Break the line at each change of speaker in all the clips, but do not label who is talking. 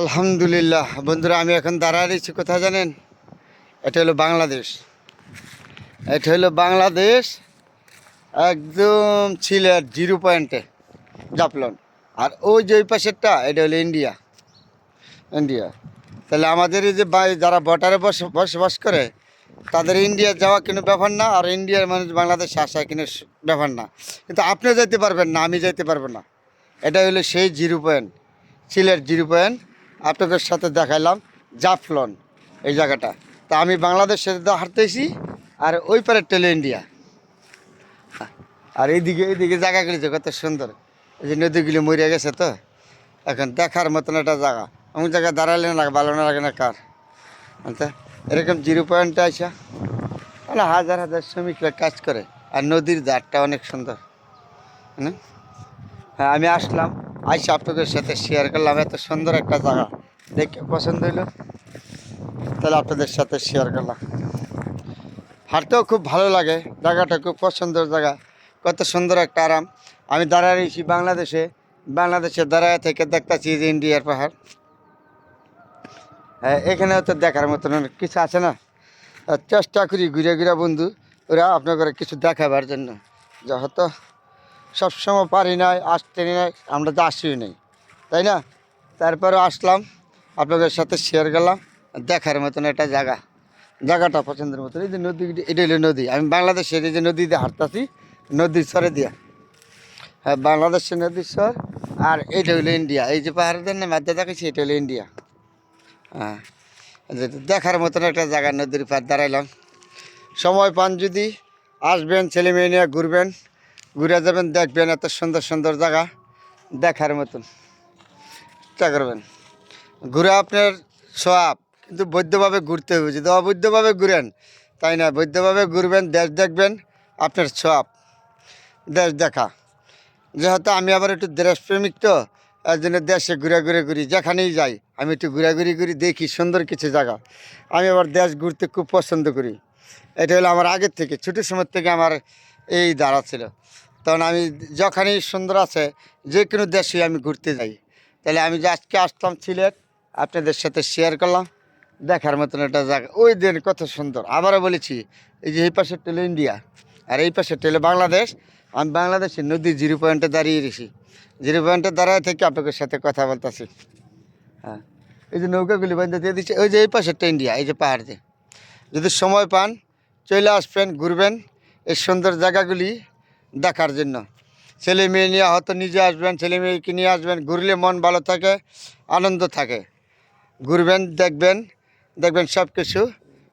আলহামদুলিল্লাহ। বন্ধুরা, আমি এখন দাঁড়ায় রয়েছি কোথায় জানেন? এটা হলো বাংলাদেশ। এটা হলো বাংলাদেশ, একদম ছিলের জিরো পয়েন্টে জাপলন আর ওই যে ওই পাশেরটা, এটা হলো ইন্ডিয়া। ইন্ডিয়া। তাহলে আমাদের এই যে যারা বর্ডারে বস বসবাস করে, তাদের ইন্ডিয়া যাওয়া কোনো ব্যাপার না, আর ইন্ডিয়ার মানুষ বাংলাদেশে আসা কোনো ব্যাপার না। কিন্তু আপনিও যেতে পারবেন না, আমি যেতে পারব না। এটা হলো সেই zero point Sylhet zero point আপনাদের সাথে দেখাইলাম জাফলন এই জায়গাটা। তা আমি বাংলাদেশে হাঁটতেছি আর ওই পারে টেলে ইন্ডিয়া। আর এইদিকে এইদিকে জায়গাগুলি যে কত সুন্দর। এই যে নদীগুলি মরে গেছে তো। এখন দেখার মতন একটা জায়গা। অমুক জায়গায় দাঁড়ালে না লাগে, ভালো না লাগে না কার? আচ্ছা এরকম জিরো পয়েন্টে আসা মানে হাজার হাজার শ্রমিকরা কাজ করে। আর নদীর ধারটা অনেক সুন্দর। হ্যাঁ আমি আসলাম, আইসা আপনাদের সাথে শেয়ার করলাম। এত সুন্দর একটা জায়গা। দেখে পছন্দ হইল। তাহলে আপনাদের সাথে শেয়ার করলাম। হাঁটতেও খুব ভালো লাগে, জায়গাটা খুব পছন্দের জায়গা। কত সুন্দর একটা আরাম। আমি দাঁড়ায় রয়েছি বাংলাদেশে বাংলাদেশে দাঁড়ায় থেকে দেখতেছি যে ইন্ডিয়ার পাহাড়। হ্যাঁ এখানেও তো দেখার মতন অনেক কিছু আছে না। চেষ্টা করি ঘুরে ঘুরে বন্ধু, ওরা আপনাদের কিছু দেখাবার জন্য। যে হয়তো সবসময় পারি না আসতে নাই, আমরা তো আসিও নেই। তাই না? তারপরে আসলাম। আপনাদের সাথে শেয়ার করলাম। দেখার মতন একটা জায়গা। জায়গাটা পছন্দের মতন। এই যে নদী, এটা নদী। আমি বাংলাদেশের এই যে নদী দিয়ে হাঁটতাছি, নদীর স্বরে দিয়া। হ্যাঁ বাংলাদেশের নদীর স্বর, আর এটা হলো ইন্ডিয়া। এই যে পাহাড়ের নামে মাধ্যমে দেখাচ্ছি এটা হলো ইন্ডিয়া। হ্যাঁ দেখার মতন একটা জায়গা, নদীর পার দাঁড়াইলাম। সময় পান যদি, আসবেন, ছেলে মেয়ে নিয়ে ঘুরবেন। ঘুরে যাবেন, দেখবেন এত সুন্দর সুন্দর জায়গা। দেখার মতন। চেষ্টা করবেন। ঘুরে আপনার সব, কিন্তু বৈধভাবে ঘুরতে হবে। যদি অবৈধভাবে ঘুরেন, তাই না? বৈধভাবে ঘুরবেন, দেশ দেখবেন, আপনার সব, দেশ দেখা। যেহেতু আমি আবার একটু দেশপ্রেমিক তো এর জন্য দেশে ঘুরে ঘুরে ঘুরি, যেখানেই যাই, আমি একটু ঘুরে ঘুরি দেখি সুন্দর কিছু জায়গা। আমি আবার দেশ ঘুরতে খুব পছন্দ করি। এটা হলো আমার আগের থেকে ছোটো সময় থেকে আমার এই দ্বারা ছিল। তখন আমি যখনই সুন্দর আছে, যে কোনো দেশে আমি ঘুরতে যাই। তাহলে আমি যে আজকে আসলাম সিলেট আপনাদের সাথে শেয়ার করলাম। দেখার মতন একটা জায়গা। ওই দিন কত সুন্দর। আবারও বলেছি, এই যে এই পাশে টেলে ইন্ডিয়া, আর এই পাশে টেলে বাংলাদেশ। আমি বাংলাদেশের নদী জিরো পয়েন্টে দাঁড়িয়ে রয়েছি। জিরো পয়েন্টে দাঁড়ায় থেকে আপনাদের সাথে কথা বলতেছি। হ্যাঁ। এই যে নৌকাগুলি বান্ধে দিয়ে দিচ্ছে, ওই যে এই পাশেরটা ইন্ডিয়া, এই যে পাহাড় দিয়ে যদি সময় পান, চলে আসবেন, ঘুরবেন এই সুন্দর জায়গাগুলি দেখার জন্য। ছেলে মেয়ে নিয়ে হয়তো নিজে আসবেন, ছেলে মেয়েকে নিয়ে আসবেন, ঘুরলে মন ভালো থাকে, আনন্দ থাকে। ঘুরবেন, দেখবেন দেখবেন সব কিছু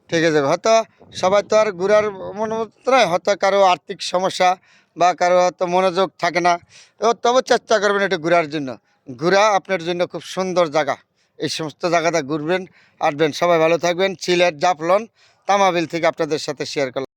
ঠিক আছে। হয়তো সবাই তো আর ঘুরার মনোমত নয় হয়তো কারও আর্থিক সমস্যা বা কারও হয়তো মনোযোগ থাকে না। তো তবে চেষ্টা করবেন একটু ঘোরার জন্য। ঘোরা আপনার জন্য খুব সুন্দর জায়গা। এই সমস্ত জায়গাটা ঘুরবেন, আসবেন। সবাই ভালো থাকবেন। সিলেট জাফলন তামাবিল থেকে আপনাদের সাথে শেয়ার করলাম।